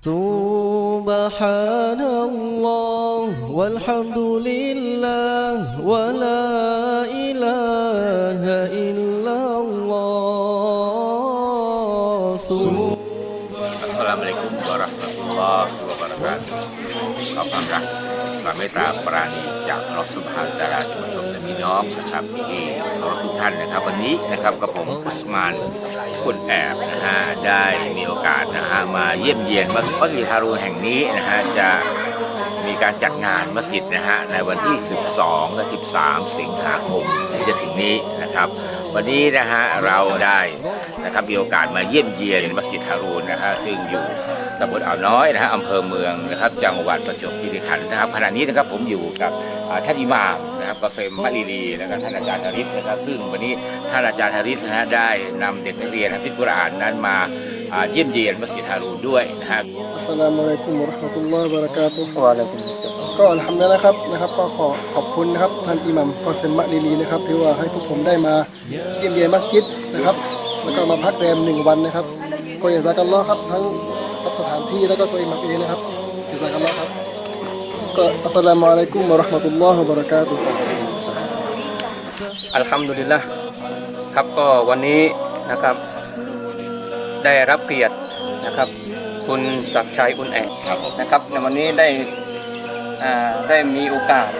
سبحان الله والحمد لله ولا إله إلا الله. السلام عليكم ورحمة الله. ามุอะลัยกุมวะเราะห์มะตุลลอฮ์วะบะเราะกาตุฮ์ขอความรักความเมตตาปราณีจากอัลลอฮ์ซุบฮานะฮูวะตะอาลาจงประสบแต่พี่น้องนะครับที่เคารพทุกท่านนะครับ วันนี้นะครับกับผมอุสมานคุณแอบนะฮะได้มีโอกาสนะฮะมาเยี่ยมเยียนมัสยิดฮารูนแห่งนี้นะฮะจะมีการจัดงานมัสยิดนะฮะในวันที่ 12 และ 13 สิงหาคมที่จะถึงนี้นะครับ วันนี้นะฮะเราได้นะครับมีโอกาสมาเยี่ยมเยียนมัสยิดฮารูนนะฮะซึ่งอยู่ ตำบลอ่าวน้อยนะฮะอำเภอเมืองนะครับจังหวัดประจวบคีรีขันธ์นะครับขณะนี้นะครับผมอยู่กับท่านอิหม่ามนะครับกอเซมมะลีลีและก็ท่านอาจารย์ธริศนะครับซึ่งวันนี้ท่านอาจารย์ธริศนะฮะได้นำเด็กนักเรียนฮัฟฟิฎกุรอานนั้นมาเยี่ยมเยียนมัสยิดฮารูด้วยนะฮะอัสสลามุอะลัยกุมวะราะห์มะตุลลอฮ์บะเราะกาตุฮ์วะอะลัยกุมสสลามก็อัลฮัมดุลิลละครับนะครับก็ขอขอบคุณนะครับท่านอิหมัมกอเซมมะลีลีนะครับที่ว่าให้พวกผมได้มาเยี่ยมเยียนมัสยิดนะครับแล้วก็มาพักแรมหนึ่งวันนะครับก็อยากจะกันล้อฮ์ครับทั้ง กับสถานที่แล้วก็ตัวเอิหมัมเองนะครับอยากจะกันล้อฮ์ครับก็อัสลามุอะลัยกุมวะราะห์มะตุลลอฮ์วะบะเราะกาตุฮ์อัลฮัมดุลิลละครับก็วันนี้นะครับได้รับเกียรตินะครับ คุณศักชัยอุ่นแอกนะครับในวันนี้ได้ได้มีโอกาส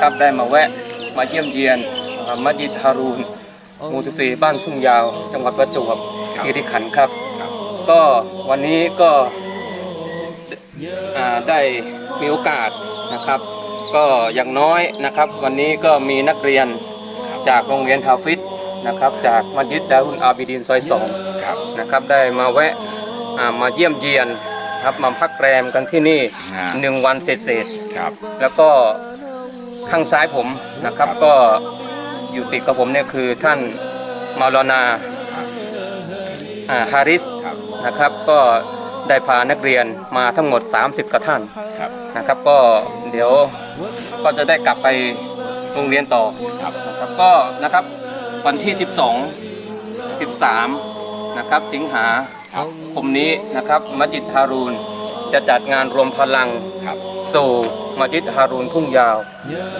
ครับได้มาแวะมาเยี่ยมเยียนมัสยิดฮารูนหมูตุสีบ้านทุ่งยาว จังหวัดประจวบคีรีขันธ์ครับ ก็วันนี้ก็อ่าได้มีโอกาสนะครับ ก็อย่างน้อยนะครับ วันนี้ก็มีนักเรียนจากโรงเรียนฮาฟิดนะครับ จากมัสยิดดารุนอาบิดินซอยสองครับนะครับได้มาแวะอ่ามาเยี่ยมเยียนครับมาพักแรมกันที่นี่อ่าหนึ่งวันเศษครับๆแล้วก็ข้างซ้ายผมนะครับก็อยู่ติดกับผมเนี่ยคือท่านมาลานาอ่าฮาริสครับ นะครับ ก็ได้พานักเรียนมาทั้งหมด 30กว่าท่านครับนะครับ ก็เดี๋ยวก็จะได้กลับไปโรงเรียนต่อครับนะครับก็นะครับวันที่ 12 13 นะครับ สิงหาครับคมนี้นะครับมัสยิดฮารูนจะจัดงานรวมพลังครับสู่มัสยิดฮารูนทุ่งยาว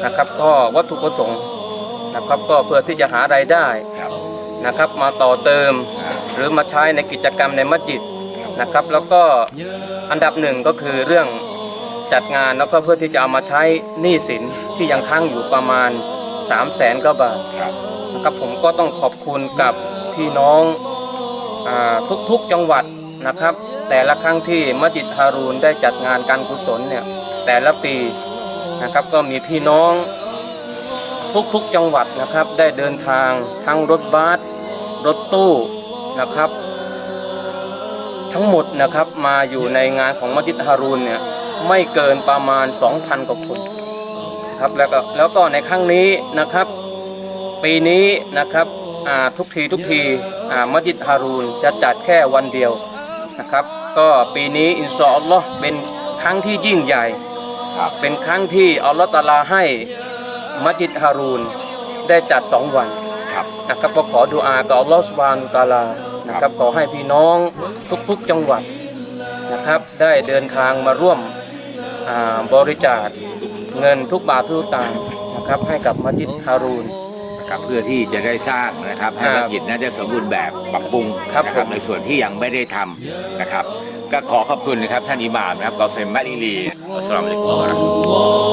นะครับ ก็วัตถุประสงค์นะครับก็เพื่อที่จะหารายได้ครับนะครับ มาต่อเติมอ่า หรือมาใช้ในกิจกรรมในมัสยิดนะครับ แล้วก็อันดับหนึ่งก็คือเรื่องจัดงานแล้วก็เพื่อที่จะเอามาใช้หนี้สินที่ยังค้างอยู่ประมาณ 3 0 0แสนกว่าบาทนะครับผมก็ต้องขอบคุณกับพี่น้องอทุกๆจังหวัดนะครับ แต่ละครั้งที่มัสยิดฮารูนได้จัดงานการกุศลเนี่ยแต่ละปีนะครับก็มีพี่น้องทุกๆจังหวัดนะครับ ได้เดินทางทั้งรถบัสรถตู้ นะครับ ทั้งหมดนะครับมาอยู่ในงานของมัสยิดฮารูนเนี่ยไม่เกินประมาณ 2,000กว่าคนครับแล้วก็แล้วก็ในครั้งนี้นะครับ ปีนี้นะครับอ่าทุกทีทุกทีอ่ามัสยิดฮารูนจะจัดแค่วันเดียวนะครับ ก็ปีนี้อินชาอัลลอฮ์เป็นครั้งที่ยิ่งใหญ่ครับเป็นครั้งที่อัลลอฮ์ตะอาลาให้มัสยิดฮารูนได้จัดสองวัน ครับนะครับก็ขอดุอากับอัลลอฮ์สุบฮานุตะอาลานะครับขอให้พี่น้องทุกๆจังหวัดนะครับ ได้เดินทางมาร่วมอ่าบริจาคเงินทุกบาททุกสตางค์นะครับให้กับมัสยิดฮารูน นะครับเพื่อที่จะได้สร้างนะครับให้ครับมัสยิดนั้นได้สมบูรณ์แบบปรับปรุงครับนะผม ในส่วนที่ยังไม่ได้ทำนะครับ ก็ขอขอบคุณนะครับท่านอิหม่ามนะครับกอเซมมะลีลีอัสสลามุอะลัยกุมวะเราะห์มะตุลลอฮ์